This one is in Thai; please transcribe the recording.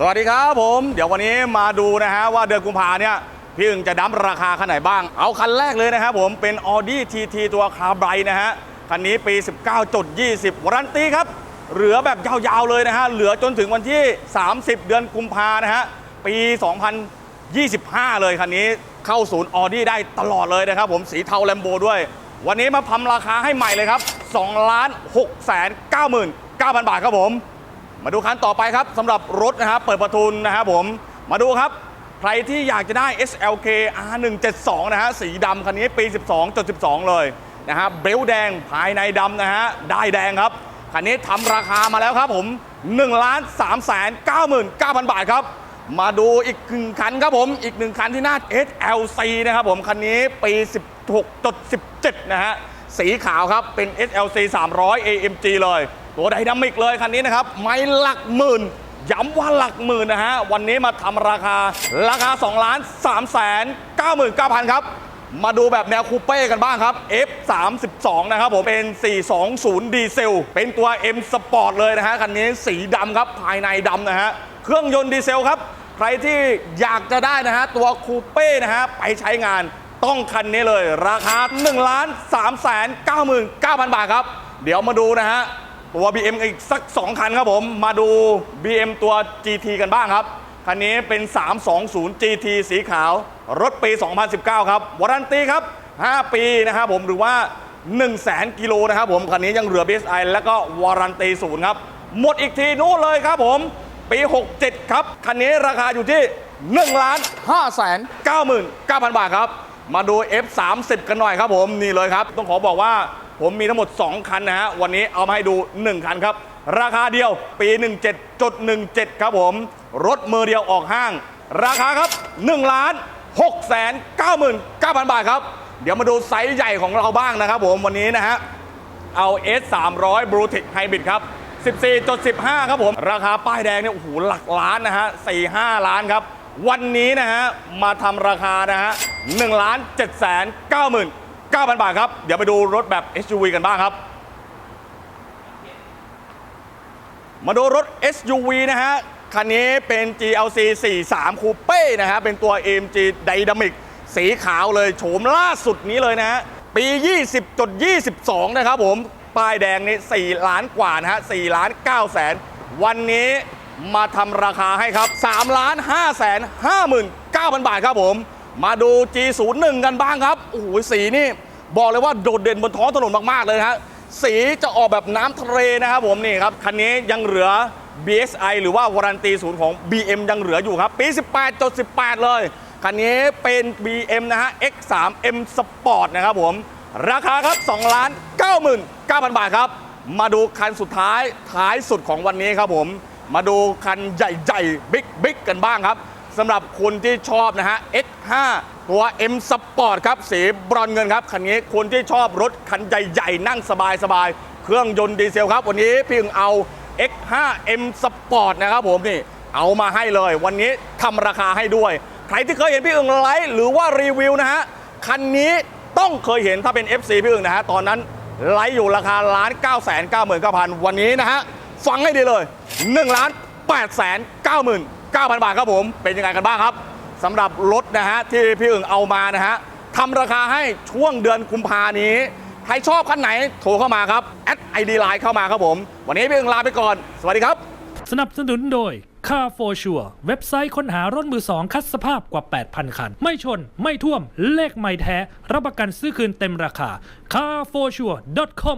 สวัสดีครับผมเดี๋ยววันนี้มาดูนะฮะว่าเดือนกุมภาเนี่ยพี่อึ่งจะดั้มราคาคันไหนบ้าง เอาคันแรกเลยนะครับผมเป็น Audi TT ตัวคาร์ไบรนะฮะคันนี้ปี 19.20วารันตีครับ เหลือแบบยาวๆเลยนะฮะเหลือจนถึงวันที่ 30 เดือนกุมภานะฮะปี 2025 เลยคันนี้เข้าศูนย์ออดี้ได้ตลอดเลยนะครับผมสีเทาแลมโบด้วย วันนี้มาทำราคาให้ใหม่เลยครับ2ล้าน6แสน99,000 บาทครับผม มาดูคันต่อไปครับสำหรับรถนะครับเปิดประทุนนะครับผมมาดูครับ ใครที่อยากจะได้ SLK R172 นะฮะสีดำคันนี้ปี 12.12 เลยนะฮะเบลต์แดงภายในดำนะฮะได้แดงครับ คันนี้ทำราคามาแล้วครับผม1ล้าน3แสน99,000 บาทครับ มาดูอีกหนึ่งคันครับผม อีกหนึ่งคันที่หน้า SLC นะครับผม คันนี้ปี 16.17 นะฮะ สีขาวครับ เป็น SLC 300 AMG เลย ตัวไดนามิกเลยคันนี้นะครับ ไม่หลักหมื่นย้ำว่าหลักหมื่นนะฮะ วันนี้มาทำราคาราคา2ล้าน3แสน99,000 ครับ มาดูแบบแนวคูเป้กันบ้างครับ F32 นะครับผมเป็น 420 ดีเซล เป็นตัว M Sport เลยนะฮะ คันนี้สีดำครับภายในดำนะฮะ เครื่องยนต์ดีเซลครับ ใครที่อยากจะได้นะฮะ ตัวคูเป้นะฮะ ไปใช้งานต้องคันนี้เลย ราคา1ล้าน3แสน99,000 บาทครับ เดี๋ยวมาดูนะฮะ ตัว BM อีกสัก 2 คันครับผม มาดู BM ตัว GT กันบ้างครับ คันนี้เป็น 320 GT สีขาว รถปี 2019 ครับ วารันตีครับ 5 ปีนะครับผมหรือว่า 1 0 0 0 0แสนกิโลนะครับผม คันนี้ยังเหลือ BSI แล้วก็วารันตีศูนย์ครับ หมดอีกทีนู้นเลยครับผม ปี 67 ครับ คันนี้ราคาอยู่ที่1ล้าน5แสน99,000 บาทครับ มาดู F30 กันหน่อยครับผม นี่เลยครับ ต้องขอบอกว่า ผมมีทั้งหมด 2 คันนะฮะ วันนี้เอามาให้ดู 1 คันครับ ราคาเดียวปี 17.17 ครับผม รถมือเดียวออกห้าง ราคาครับ1ล้าน6แสน9 9 0 0 บาทครับ เดี๋ยวมาดูไซส์ใหญ่ของเราบ้างนะครับผมวันนี้นะฮะ เอา S 3 0 0 Brutix Hybrid ครับ 14.15 ครับผม ราคาป้ายแดงเนี่ยโอ้โหหลักล้านนะฮะ4 5 ล้านครับ วันนี้นะฮะ มาทำราคานะฮะ1ล้าน7 9 9 0 0 0 9,000 บาทครับ เดี๋ยวไปดูรถแบบ SUV กันบ้างครับ มาดูรถ SUV นะฮะ คันนี้เป็น GLC 43 Coupe นะฮะ เป็นตัว AMG Dynamic สีขาวเลยโฉมล่าสุดนี้เลยนะฮะ ปี 20.22 นะครับผม ป้ายแดงนี่4ล้านกว่านะฮะ4ล้าน9แสน วันนี้มาทำราคาให้ครับ3ล้าน5แสน59,000 บาทครับผม มาดู G01 กันบ้างครับโอ้โหสีนี่บอกเลยว่าโดดเด่นบนท้องถนนมากๆเลยนะฮะสีจะออกแบบน้ำทะเลนะครับผมนี่ครับคันนี้ยังเหลือ BSI หรือว่าวารันตีศูนย์ของ BM ยังเหลืออยู่ครับ ปี 18.18 เลย คันนี้เป็น BM นะฮะ X3M Sport นะครับผม ราคาครับ2ล้าน99,000 บาทครับ มาดูคันสุดท้ายท้ายสุดของวันนี้ครับผม มาดูคันใหญ่ๆ บิ๊กๆ กันบ้างครับ สำหรับคนที่ชอบนะฮะ X5 ตัว M Sport ครับสีบรอนเงินครับ คันนี้คนที่ชอบรถคันใหญ่ๆ นั่งสบายๆ เครื่องยนต์ดีเซลครับ วันนี้พี่อึงเอา X5 M Sport นะครับผมนี่เอามาให้เลย วันนี้ทำราคาให้ด้วย ใครที่เคยเห็นพี่อึงไลฟ์หรือว่ารีวิวนะฮะ คันนี้ต้องเคยเห็นถ้าเป็น FC พี่อึงนะฮะ ตอนนั้นไลฟ์อยู่ราคาล้าน9 9 9 9 0 0 0วันนี้นะฮะ ฟังให้ดีเลย1ล้าน8 9 9 0 0 0 บาทครับผม เป็นยังไงกันบ้างครับสำหรับรถนะฮะที่พี่อึ่งเอามานะฮะทำราคาให้ช่วงเดือนกุมภานี้ ใครชอบคันไหนโทรเข้ามาครับแอดไอดีไลน์เข้ามาครับผม วันนี้พี่อึ่งลาไปก่อน สวัสดีครับ สนับสนุนโดย Car for Sure เว็บไซต์ค้นหารถมือสองคัดสภาพกว่า 8,000 คัน ไม่ชน ไม่ท่วม เลขไม่แท้ รับประกันซื้อคืนเต็มราคา carforsure.com